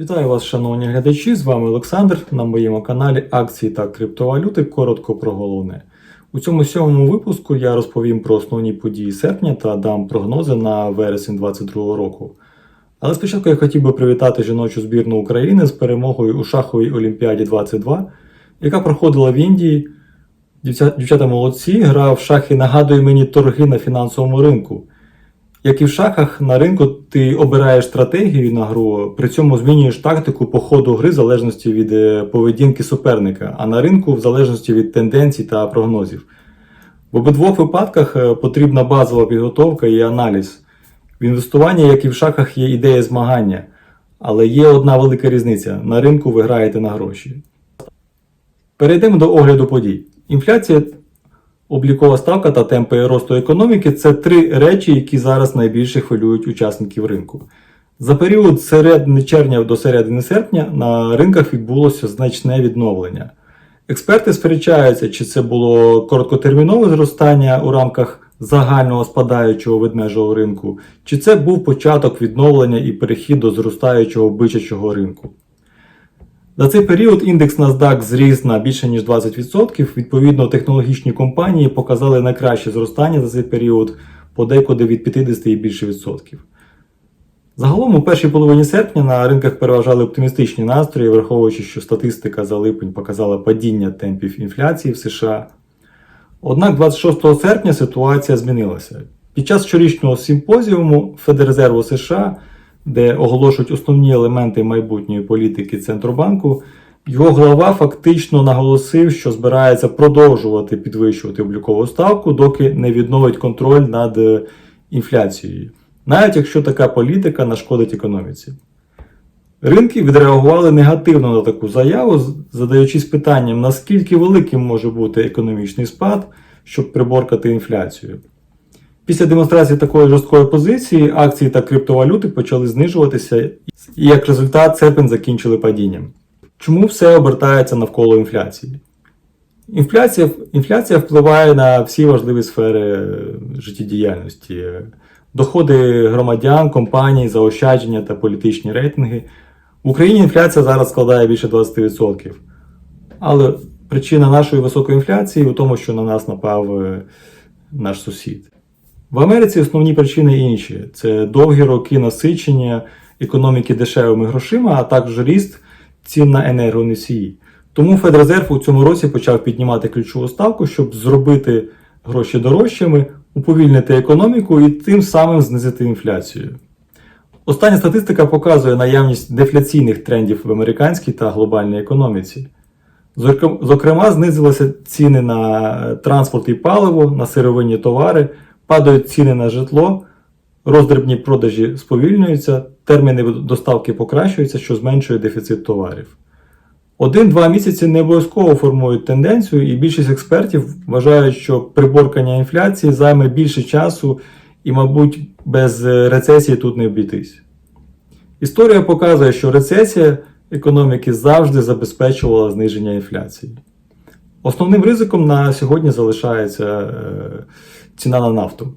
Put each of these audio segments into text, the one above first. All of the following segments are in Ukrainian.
Вітаю вас, шановні глядачі! З вами Олександр на моєму каналі Акції та криптовалюти. Коротко про головне. У цьому сьомому випуску я розповім про основні події серпня та дам прогнози на вересень 2022 року. Але спочатку я хотів би привітати жіночу збірну України з перемогою у шаховій Олімпіаді 22, яка проходила в Індії. Дівчата молодці, гра в шахи нагадує мені торги на фінансовому ринку. Як і в шахах, на ринку ти обираєш стратегію на гру, при цьому змінюєш тактику по ходу гри в залежності від е, поведінки суперника, а на ринку в залежності від тенденцій та прогнозів. В обидвох випадках е, потрібна базова підготовка і аналіз. В інвестуванні, як і в шахах, є ідея змагання, але є одна велика різниця: на ринку ви граєте на гроші. Перейдемо до огляду подій. Інфляція Облікова ставка та темпи росту економіки це три речі, які зараз найбільше хвилюють учасників ринку. За період з середини червня до середини серпня на ринках відбулося значне відновлення. Експерти сперечаються, чи це було короткотермінове зростання у рамках загального спадаючого ведмежого ринку, чи це був початок відновлення і перехід до зростаючого бичачого ринку. За цей період індекс NASDAQ зріс на більше ніж 20%. Відповідно, технологічні компанії показали найкраще зростання за цей період, подекуди від 50 і більше відсотків. Загалом у першій половині серпня на ринках переважали оптимістичні настрої, враховуючи, що статистика за липень показала падіння темпів інфляції в США. Однак 26 серпня ситуація змінилася. Під час щорічного симпозіуму Федерезерву США де оголошують основні елементи майбутньої політики Центробанку, його глава фактично наголосив, що збирається продовжувати підвищувати облікову ставку, доки не відновить контроль над е, інфляцією, навіть якщо така політика нашкодить економіці. Ринки відреагували негативно на таку заяву, задаючись питанням, наскільки великим може бути економічний спад, щоб приборкати інфляцію. Після демонстрації такої жорсткої позиції акції та криптовалюти почали знижуватися, і як результат серпень закінчили падінням. Чому все обертається навколо інфляції? Інфляція, інфляція впливає на всі важливі сфери е, життєдіяльності: доходи громадян, компаній, заощадження та політичні рейтинги. В Україні інфляція зараз складає більше 20%. Але причина нашої високої інфляції у тому, що на нас напав е, наш сусід. В Америці основні причини інші: це довгі роки насичення економіки дешевими грошима, а також ріст цін на енергоносії. Тому Федрезерв у цьому році почав піднімати ключову ставку, щоб зробити гроші дорожчими, уповільнити економіку і тим самим знизити інфляцію. Остання статистика показує наявність дефляційних трендів в американській та глобальній економіці. Зокрема, знизилися ціни на транспорт і паливо, на сировинні товари, падають ціни на житло, роздрібні продажі сповільнюються, терміни доставки покращуються, що зменшує дефіцит товарів. Один-два місяці не обов'язково формують тенденцію, і більшість експертів вважають, що приборкання інфляції займе більше часу і, мабуть, без е, рецесії тут не обійтись. Історія показує, що рецесія економіки завжди забезпечувала зниження інфляції. Основним ризиком на сьогодні залишається е, ціна на нафту.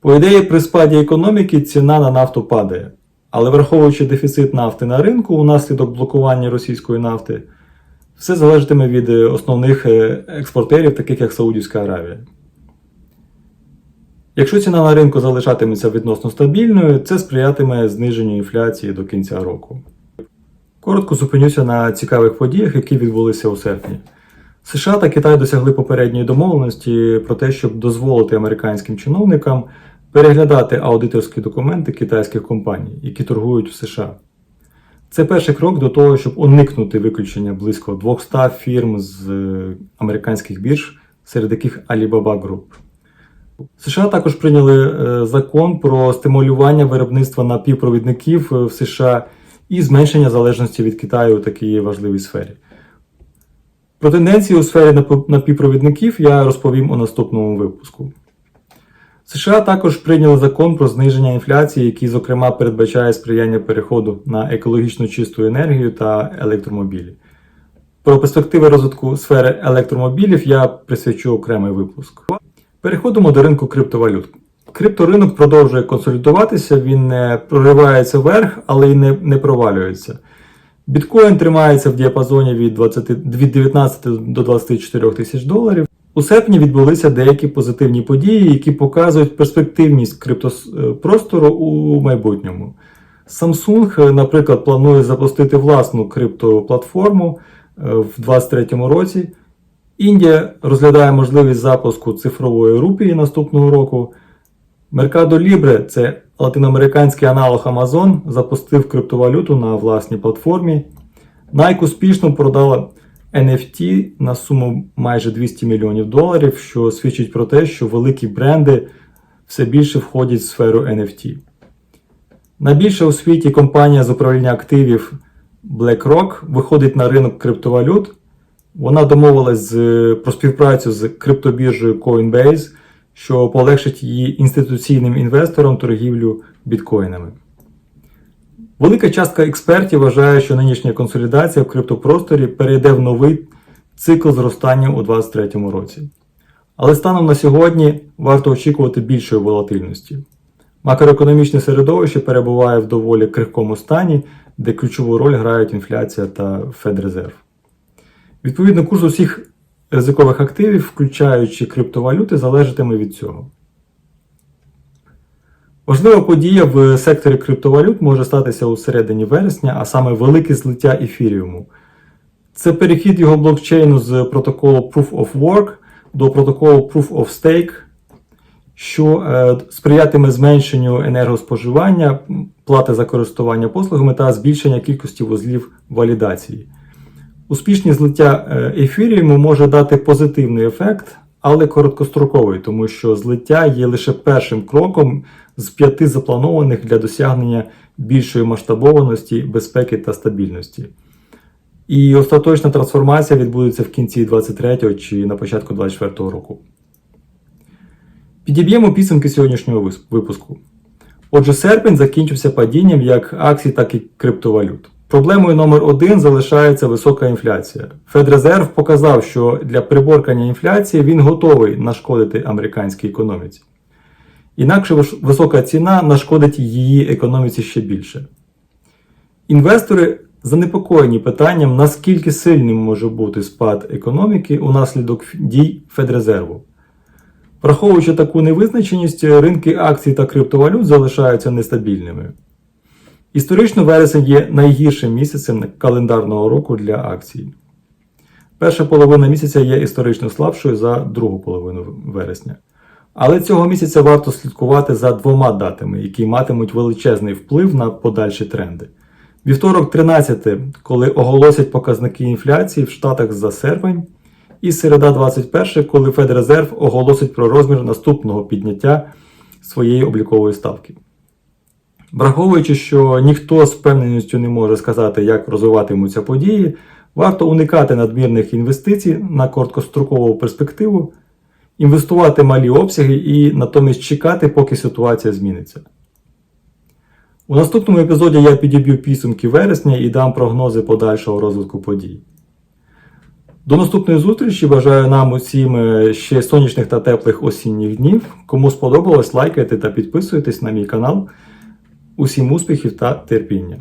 По ідеї, при спаді економіки ціна на нафту падає. Але враховуючи дефіцит нафти на ринку унаслідок блокування російської нафти, все залежатиме від е, основних е, експортерів, таких як Саудівська Аравія. Якщо ціна на ринку залишатиметься відносно стабільною, це сприятиме зниженню інфляції до кінця року. Коротко зупинюся на цікавих подіях, які відбулися у серпні. США та Китай досягли попередньої домовленості про те, щоб дозволити американським чиновникам переглядати аудиторські документи китайських компаній, які торгують в США. Це перший крок до того, щоб уникнути виключення близько 200 фірм з е, американських бірж, серед яких Alibaba Group. США також прийняли е, закон про стимулювання виробництва напівпровідників е, в США і зменшення залежності від Китаю у такій важливій сфері. Про тенденції у сфері напівпровідників я розповім у наступному випуску. США також прийняли закон про зниження інфляції, який, зокрема, передбачає сприяння переходу на екологічно чисту енергію та електромобілі. Про перспективи розвитку сфери електромобілів я присвячу окремий випуск. Переходимо до ринку криптовалют. Крипторинок продовжує консолідуватися, він не проривається вверх, але й не, не провалюється. Біткоін тримається в діапазоні від, 20, від 19 до 24 тисяч доларів. У серпні відбулися деякі позитивні події, які показують перспективність криптопростору у майбутньому. Samsung, наприклад, планує запустити власну криптоплатформу е, в 2023 році. Індія розглядає можливість запуску цифрової рупії наступного року. Mercado Libre, це латиноамериканський аналог Amazon, запустив криптовалюту на власній платформі. Nike успішно продала NFT на суму майже 200 мільйонів доларів, що свідчить про те, що великі бренди все більше входять в сферу NFT. Найбільша у світі компанія з управління активів BlackRock виходить на ринок криптовалют. Вона домовилась про співпрацю з криптобіржею Coinbase, що полегшить її інституційним інвесторам торгівлю біткоїнами. Велика частка експертів вважає, що нинішня консолідація в криптопросторі перейде в новий цикл зростання у 2023 році. Але станом на сьогодні варто очікувати більшої волатильності. Макроекономічне середовище перебуває в доволі крихкому стані, де ключову роль грають інфляція та Федрезерв. Відповідно, курс усіх ризикових активів, включаючи криптовалюти, залежатиме від цього. Важлива подія в секторі криптовалют може статися у середині вересня, а саме велике злиття ефіріуму. Це перехід його блокчейну з протоколу Proof of Work до протоколу Proof of Stake, що е, сприятиме зменшенню енергоспоживання, плати за користування послугами та збільшення кількості вузлів валідації. Успішне злиття ефіріуму може дати позитивний ефект, але короткостроковий, тому що злиття є лише першим кроком з п'яти запланованих для досягнення більшої масштабованості, безпеки та стабільності. І остаточна трансформація відбудеться в кінці 23-го чи на початку 24 року. Підіб'ємо підсумки сьогоднішнього випуску. Отже, серпень закінчився падінням як акцій, так і криптовалют. Проблемою номер один залишається висока інфляція. Федрезерв показав, що для приборкання інфляції він готовий нашкодити американській економіці. Інакше висока ціна нашкодить її економіці ще більше. Інвестори занепокоєні питанням, наскільки сильним може бути спад економіки унаслідок дій Федрезерву. Враховуючи таку невизначеність, ринки акцій та криптовалют залишаються нестабільними. Історично вересень є найгіршим місяцем календарного року для акцій. Перша половина місяця є історично слабшою за другу половину вересня. Але цього місяця варто слідкувати за двома датами, які матимуть величезний вплив на подальші тренди. Вівторок 13, коли оголосять показники інфляції в Штатах за серпень, і середа 21, коли Федрезерв оголосить про розмір наступного підняття своєї облікової ставки. Враховуючи, що ніхто з впевненістю не може сказати, як розвиватимуться події, варто уникати надмірних інвестицій на короткострокову перспективу, інвестувати малі обсяги і натомість чекати, поки ситуація зміниться. У наступному епізоді я підіб'ю підсумки вересня і дам прогнози подальшого розвитку подій. До наступної зустрічі бажаю нам усім е, ще сонячних та теплих осінніх днів. Кому сподобалось, лайкайте та підписуйтесь на мій канал. Усім успіхів та терпіння!